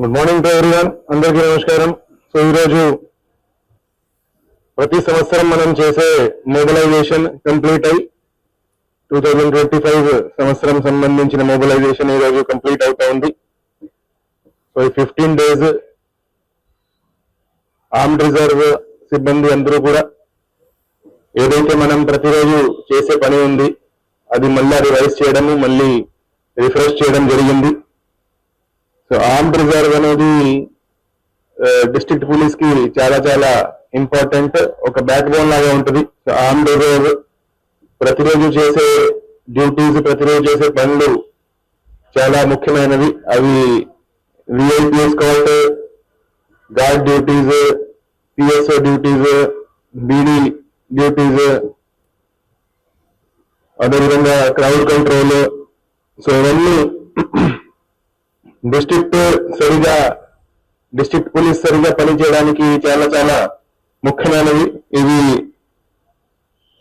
Good morning to everyone అందరికీ నమస్కారం. So ఈరోజు ప్రతి సంవత్సరం మనం చేసే మొబిలైజేషన్ కంప్లీట్ అయి టూ థౌజండ్ ట్వంటీ ఫైవ్ సంవత్సరం సంబంధించిన మొబిలైజేషన్ ఈరోజు కంప్లీట్ అవుతా ఉంది. సో ఈ ఫిఫ్టీన్ డేస్ ఆర్మ్డ్ రిజర్వ్ సిబ్బంది అందరూ కూడా ఏదైతే మనం ప్రతిరోజు చేసే పని ఉంది అది మళ్ళీ రివైజ్ చేయడము మళ్ళీ రిఫ్రెష్ చేయడం జరిగింది. సో ఆర్మ్డ్ రిజర్వ్ అనేది డిస్ట్రిక్ట్ పోలీస్కి చాలా చాలా ఇంపార్టెంట్. ఒక బ్యాక్ బోన్ లాగా ఉంటుంది. సో ఆర్మ్డ్ రిజర్వ్ ప్రతిరోజు చేసే డ్యూటీస్ ప్రతిరోజు చేసే పనులు చాలా ముఖ్యమైనవి. అవి VIPs కాల్ట్ guard duties PSO duties BD duties అదేవిధంగా క్రౌడ్ కంట్రోల్. సో ఇవన్నీ డిస్ట్రిక్ట్ సరిగా డిస్ట్రిక్ట్ పోలీస్ సరిగా పనిచేయడానికి చాలా చాలా ముఖ్యమైనవి. ఇవి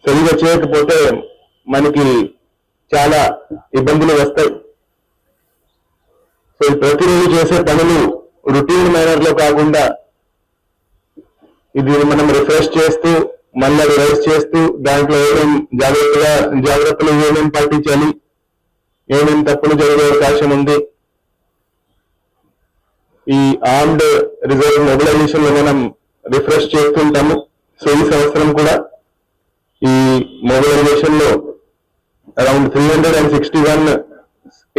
సరిగా చేయకపోతే మనకి చాలా ఇబ్బందులు వస్తాయి. సో ప్రతిరోజు చేసే పనులు రొటీన్ మేనర్లో కాకుండా ఇది మనం రిఫ్రెష్ చేస్తూ మళ్ళీ రివైజ్ చేస్తూ దాంట్లో ఏమేం జాగ్రత్తగా జాగ్రత్తలు ఏమేం పాటించాలి ఏమేం తప్పులు జరిగే అవకాశం ఉంది ఈ ఆర్మ్డ్ రిజర్వ్ మొబిలైజేషన్లో మనం రిఫ్రెష్ చేస్తుంటాము. సో ఈ సంవత్సరం కూడా ఈ మొబిలైజేషన్లో around three hundred and sixty one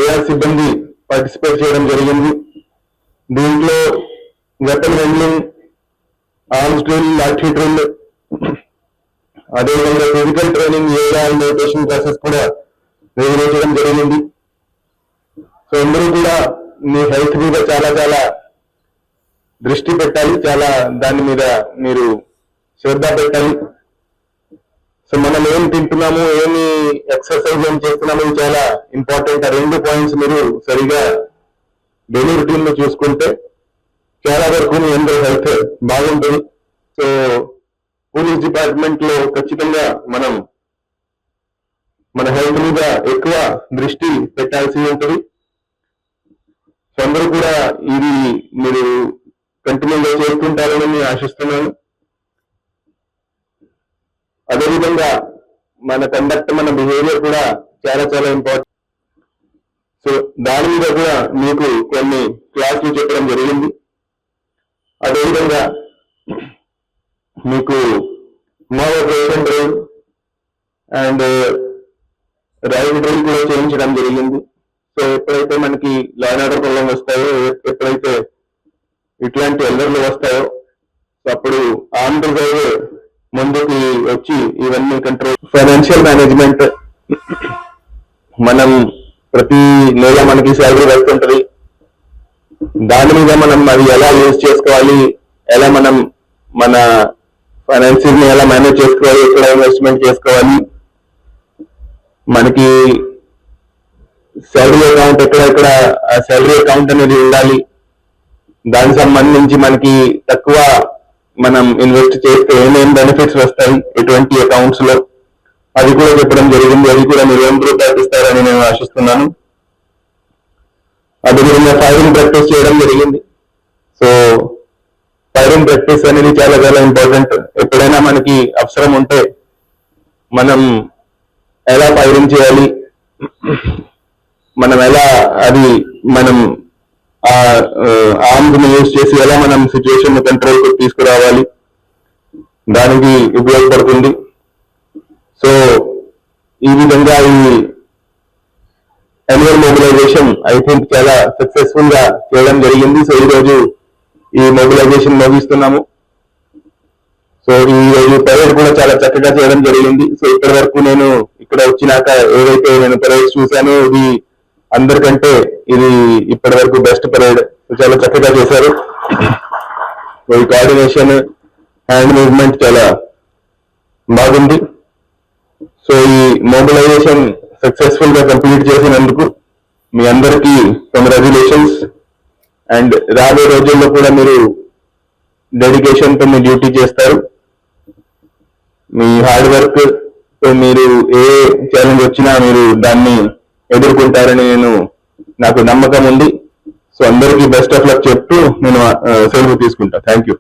AR సిబ్బంది పార్టిసిపేట్ చేయడం జరిగింది. దీంట్లో weapon handling arms drill lathi drill అదేవిధంగా physical training yoga and meditation classes కూడా నిర్వహించడం జరిగింది. సో అందరూ కూడా మీ హెల్త్ మీద చాలా చాలా దృష్టి పెట్టాలి చాలా దాని మీద మీరు శ్రద్ధ పెట్టాలి. సో మనం ఏం తింటున్నాము ఏమి ఎక్సర్సైజ్ ఏం చేస్తున్నాము చాలా ఇంపార్టెంట్ ఆ రెండు పాయింట్స్ మీరు సరిగా డైలీ రొటీన్లో చూసుకుంటే చాలా వరకు మీ అందరి హెల్త్ బాగుంటుంది. సో పోలీస్ డిపార్ట్మెంట్లో ఖచ్చితంగా మనం మన హెల్త్ మీద ఎక్కువ దృష్టి పెట్టాల్సి ఉంటుంది. సో అందరూ కూడా ఇది మీరు కంటిన్యూగా చేరుకుంటారని నేను ఆశిస్తున్నాను. అదేవిధంగా మన కండక్ట్ మన బిహేవియర్ కూడా చాలా చాలా ఇంపార్టెంట్ సో దాని మీద కూడా మీకు కొన్ని క్లాసులు చెప్పడం జరిగింది. అదేవిధంగా మీకు more operation drive and raid drive కూడా చేయించడం జరిగింది. సో ఎప్పుడైతే మనకి లైన్ ఆర్డర్ ప్రాబ్లం వస్తాయో ఎప్పుడైతే ఇట్లాంటి ఎల్లర్లు వస్తాయో సో అప్పుడు ఆంధ్రప్రదేశ్ రిజర్వ్ ముందుకి వచ్చి ఇవన్నీ కంట్రోల్ ఫైనాన్షియల్ మేనేజ్మెంట్ మనం ప్రతి నెల మనకి శాలరీ వస్తుంటది. దాని మీద మనం అది ఎలా యూజ్ చేసుకోవాలి ఎలా మనం మన ఫైనాన్షియల్ని ఎలా మేనేజ్ చేసుకోవాలి ఎక్కడ ఇన్వెస్ట్మెంట్ చేసుకోవాలి మనకి శాలరీ అకౌంట్ ఎక్కడ ఎక్కడ ఆ శాలరీ అకౌంట్ అనేది ఉండాలి. దానికి సంబంధించి మనకి తక్కువ మనం ఇన్వెస్ట్ చేస్తే ఏమేం బెనిఫిట్స్ వస్తాయి? ఎటువంటి అకౌంట్స్లో? అది కూడా చెప్పడం జరిగింది. అది కూడా మీరు ఇంప్రూవ్ పాటిస్తారని నేను ఆశిస్తున్నాను. అదేవిధంగా ఫైరింగ్ ప్రాక్టీస్ చేయడం జరిగింది. సో ఫైరింగ్ ప్రాక్టీస్ అనేది చాలా చాలా ఇంపార్టెంట్ ఎప్పుడైనా మనకి అవసరం ఉంటే మనం ఎలా ఫైరింగ్ చేయాలి? మనం ఎలా అది మనం ఆ ఆర్మ్స్ని యూజ్ చేసి ఎలా మనం సిచ్యువేషన్ కంట్రోల్ తీసుకురావాలి. దానికి ఉపయోగపడుతుంది. సో ఈ విధంగా ఈ యాన్యువల్ మొబిలైజేషన్ ఐ థింక్ చాలా సక్సెస్ఫుల్గా చేయడం జరిగింది. సో ఈ రోజు ఈ మొబిలైజేషన్ ముగిస్తున్నాము. సో ఈ రోజు పరేడ్ కూడా చాలా చక్కగా చేయడం జరిగింది. సో ఇప్పటి వరకు నేను ఇక్కడ వచ్చినాక ఏదైతే నేను పరేడ్ చూశానో ఇది అందరికంటే ఇది ఇప్పటి వరకు బెస్ట్ పరేడ్ చాలా చక్కగా చేశారు. ఈ కోఆర్డినేషన్ హ్యాండ్ మూవ్మెంట్ చాలా బాగుంది. సో ఈ మొబిలైజేషన్ సక్సెస్ఫుల్గా కంప్లీట్ చేసినందుకు మీ అందరికీ కంగ్రాచులేషన్స్ అండ్ రాబోయే రోజుల్లో కూడా మీరు డెడికేషన్తో మీ డ్యూటీ చేస్తారు. మీ హార్డ్ వర్క్తో మీరు ఏ ఛాలెంజ్ వచ్చినా మీరు దాన్ని ఎదుర్కొంటారని నేను నాకు నమ్మకం ఉంది. సో అందరికీ బెస్ట్ ఆఫ్ లక్ చెప్తూ నేను సెలవు తీసుకుంటా. Thank you